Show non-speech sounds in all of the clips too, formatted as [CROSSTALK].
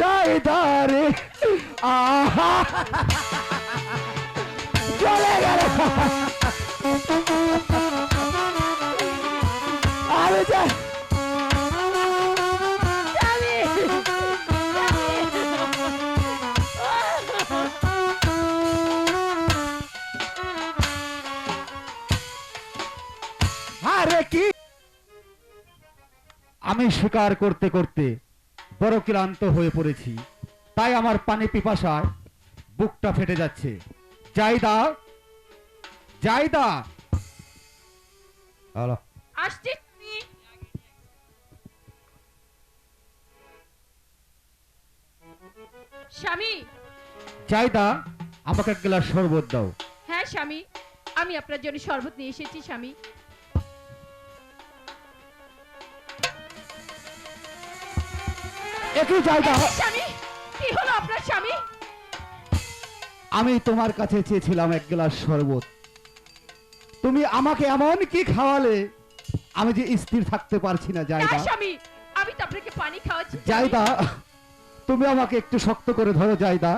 জায়দারে আহা। চলে গেল। আমি যাই আমি শিকার করতে করতে বড় ক্লান্ত হয়ে পড়েছি। তাই আমার পানি পিপাসায় বুকটা ফেটে যাচ্ছে। জায়দা জায়দা হ্যালো আসছি স্বামী! জায়দা আমাকে এক গ্লাস শরবত দাও। হ্যাঁ স্বামী। আমি আপনার জন্য শরবত নিয়ে এসেছি স্বামী। একই জায়গা। স্বামী? কি হলো আপনার স্বামী? আমি তোমার কাছে চেয়েছিলাম এক গ্লাস শরবত। তুমি আমাকে এমন কি খাওয়ালে? আমি যে স্থির থাকতে পারছি না জায়দা। স্বামী আমি তো আপনাকে পানি খাওয়াচ্ছি জায়দা তুমি আমাকে একটু শক্ত করে ধরো জায়দা।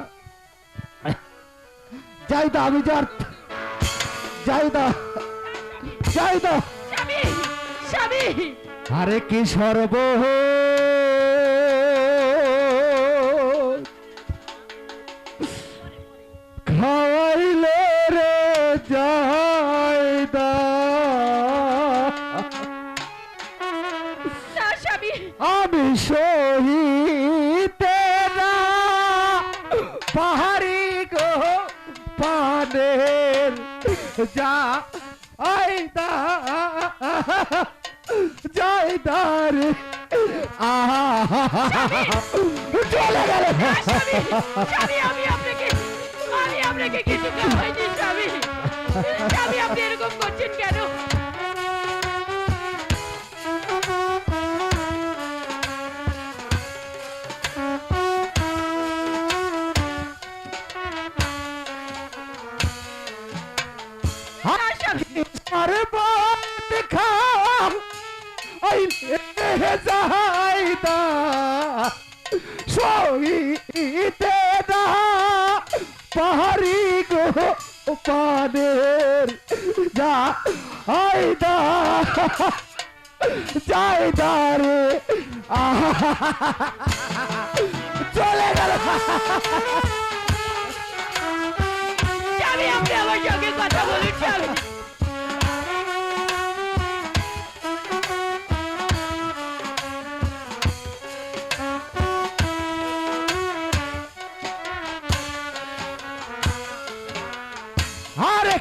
জায়দা আমি যার জায়দা জায়দা। স্বামী স্বামী। আরে কি সর্ব পানের যা চলে গেল না, স্বামী স্বামী আমি আপনাকে আমি আপনাকে কিছু কেন? আরে আই যাইদা সহিতে না পাহাড়ি গো পানের যা আইদা যাইদা রে, চলে গেল। স্বামী আপনি আমার সঙ্গে কথা বলুন স্বামী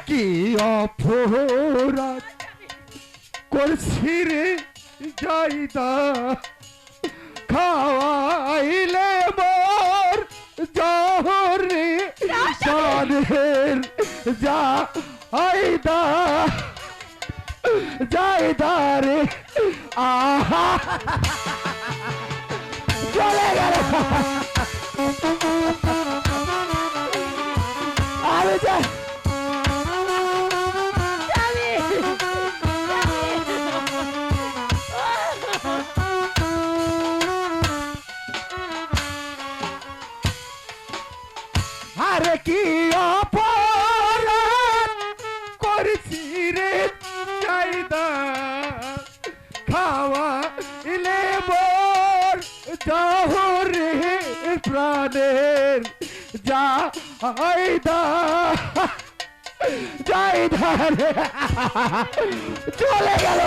কি অপরাধ করছি রে যাইদা খাওয়াইলে মোর জহরে জানের যা আইদা যাইদা রে, আহা। চলে গেল। কি অপরাধ করেছি রে? চাইদা খাওয়া ইলে মোর জহরে প্রাণের যা আইদা যাইদা রে। চলে গেল।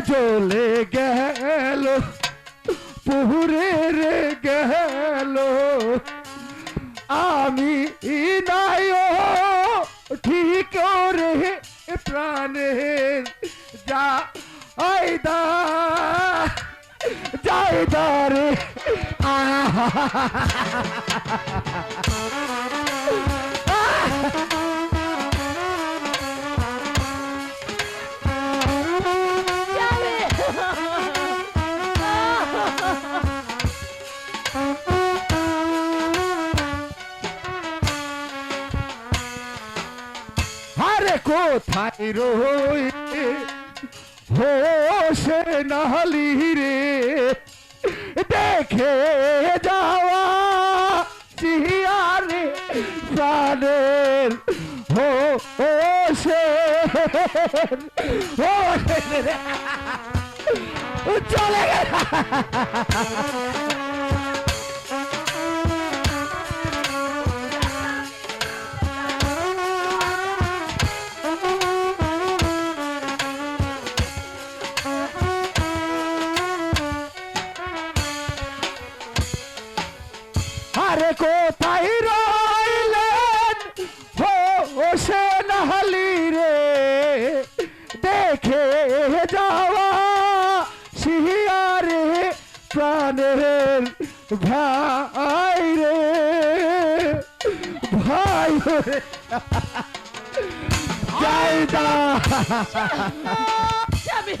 আরে চলে গেল পুহুরে রে গেল আমি নাই ঠিক রে প্রাণের যা আইদা যাইদা রে আহা কোথায় রই? হোসে নাহলি রে দেখে যাওয়া চিয়ারে প্রাণের হো হোসে হোসে চলে গেল। কোথায় রইলেন? হো সে নাহলি রে, দেখে যাওয়া শিয়ারে প্রাণের ভাই রে, ভাই [LAUGHS] যাই দা।